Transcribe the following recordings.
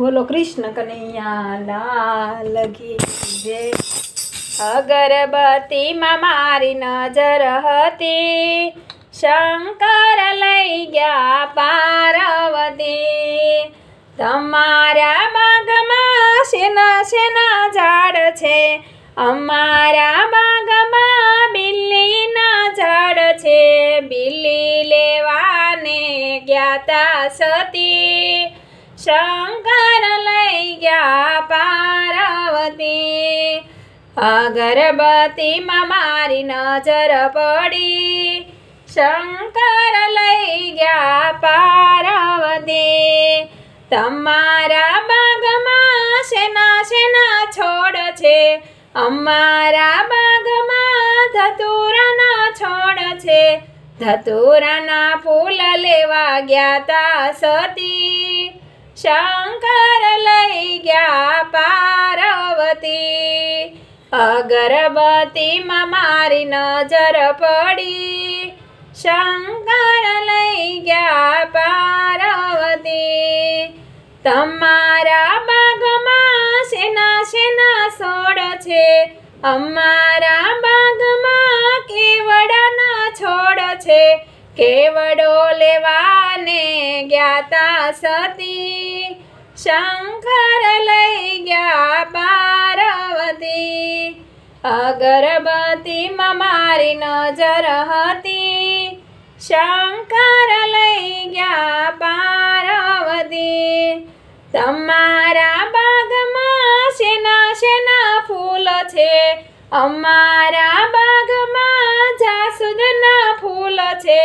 બોલો કૃષ્ણ કનૈયા લાલ જય અગરબત્તીમાં મારી નજર હતી, શંકર લઈ ગયા પાર્વતી. તમારા બાગમાં શેના શેના ઝાડ છે? અમારા બાગમાં બિલ્લીના ઝાડ છે. બિલ્લી લેવાને ગયા તા સતી. શંકર પાર્વતી અગરબત્તીમાં મારી નજર પડી. શંકર લઈ ગયા પાર્વતી. તમારા બાગમાં શેના શેના છોડ છે? અમારા બાગમાં ધતુરાના છોડ છે. ધતુરાના ફૂલ લેવા ગયા તા સતી. શંકર લઈ ગયા પાર્વતી અગરબત્તીમાં મારી નજર પડી. શંકર લઈ ગયા પાર્વતી. તમારા બાગમાં શેના શેના છોડ છે? અમારા બાગમાં કેવડાના છોડ છે? કેવડો લેવાને ગયા તા સતી? શંકર લઈ ગયા પાર્વતી અગરબત્તીમાં મારી નજર હતી શંકર લઈ ગયા પાર્વતી તમારા બાગમાં શેના શેના ફૂલ છે અમારા બાગમાં જાસૂદના ફૂલ છે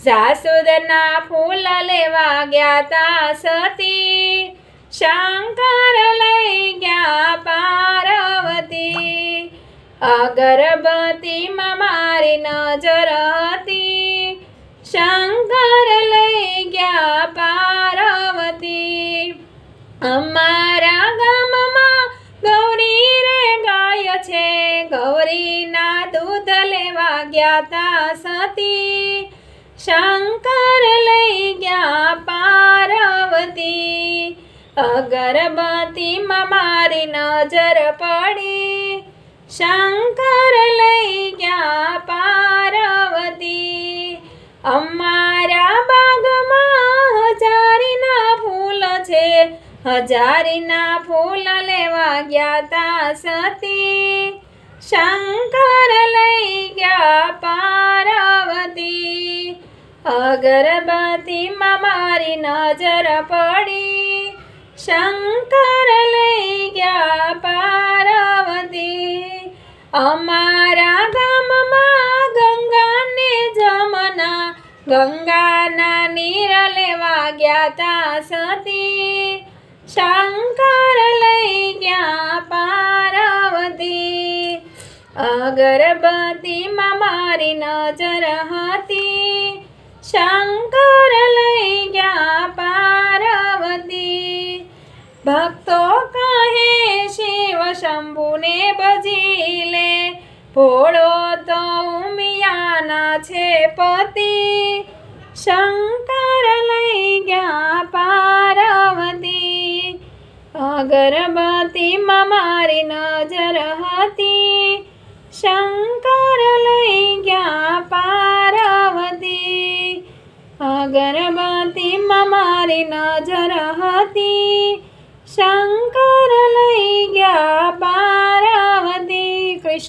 જાસુદના ફૂલ લેવા ગયા તા સતી શંકર લઈ ગયા પાર્વતી અગરબત્તીમાં મારી નજર હતી શંકર લઈ ગયા પાર્વતી અમારા ગામમાં ગૌરી રે ગાય છે ગૌરીના દૂધ લેવા ગયા તા સતી શંકર લઈ ગયા પાર્વતી અગરબત્તીમાં મારી નજર પડી શંકર લઈ ગયા પાર્વતી. અમારા બાગમાં હજારીના ફૂલ છે. હજારીના ફૂલ લેવા ગયા તા સતી. શંકર લઈ ગયા પાર્વતી. અગરબત્તીમાં મારી નજર પડી. શંકર લઈ ગયા પાર્વતી અમારા ગામમાં ગંગાને જમના ગંગાના નીર લેવા ગયા તા સતી. શંકર લઈ ગયા પાર્વતી. અગરબત્તીમાં મારી નજર હતી. શંકર લઈ ગયા પાર્વતી. ભક્તો ભોળો તો ઉમિયાના છે પતિ, શંકર લઈ ગયા પાર્વતી. અગરબત્તીમાં મારી નજર હતી, શંકર લઈ ગયા પાર્વતી. અગરબત્તીમાં મારી નજર હતી, શંકર લઈ ગયા